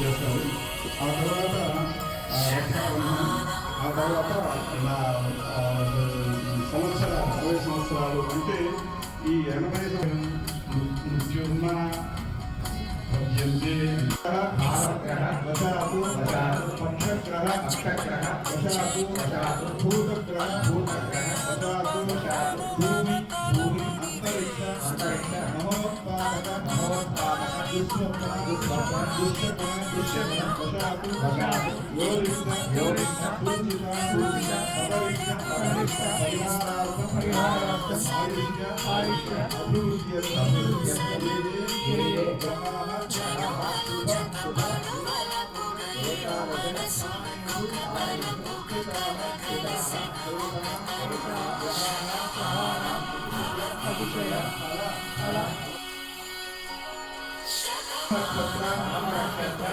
చేస్తారు ఆ తర్వాత ఆ తర్వాత సంవత్సర అరవై సంవత్సరాలు అంటే ఈ ఎనభై మృత్యున్న పద్యంతే భారగ్రహ పక్షగ్రహ అక్షగ్రహ వశాతు భూతగ్రహ భూతగ్రహ వశాతు భూమి భూమి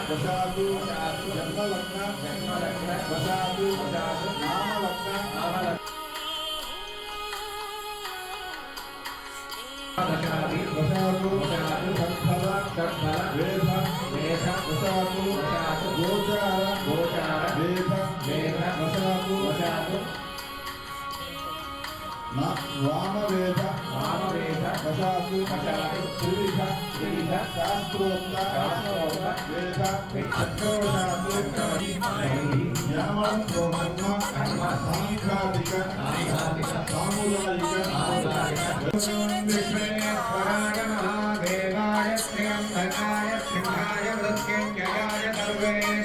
बसातु जन्म लग्न जन्म लग्न बसातु बसातु नाम लग्न नाम लग्न बसातु बसातु सत्फल सत्फल वेद वेद बसातु बसातु गोचार गोचार वेद वेद बसातु बसातु वाम वेद సాముదాయిక విశ్వేశ్వరాయ మహాదేవాయ శ్రీయంధకాయ సింహాయ మృత్యుంజయాయ సర్వేశ్వరాయ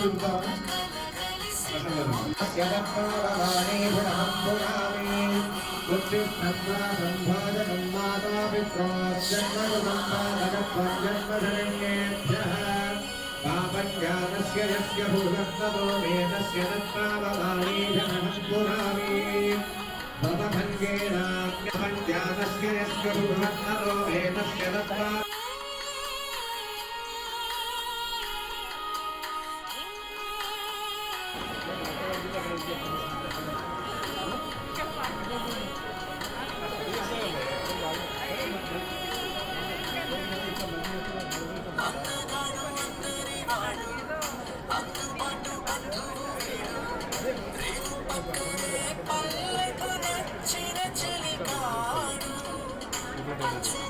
మనసులకు కలగలిసి పాపజ్ఞానస్య యస్య భూగర్భో వేదస్య దత్తావమానీ జనః పురామి భవభంగేనాజ్ఞానస్య యస్య భూగర్భో వేదస్య దత్తా 네.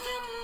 ஆகும்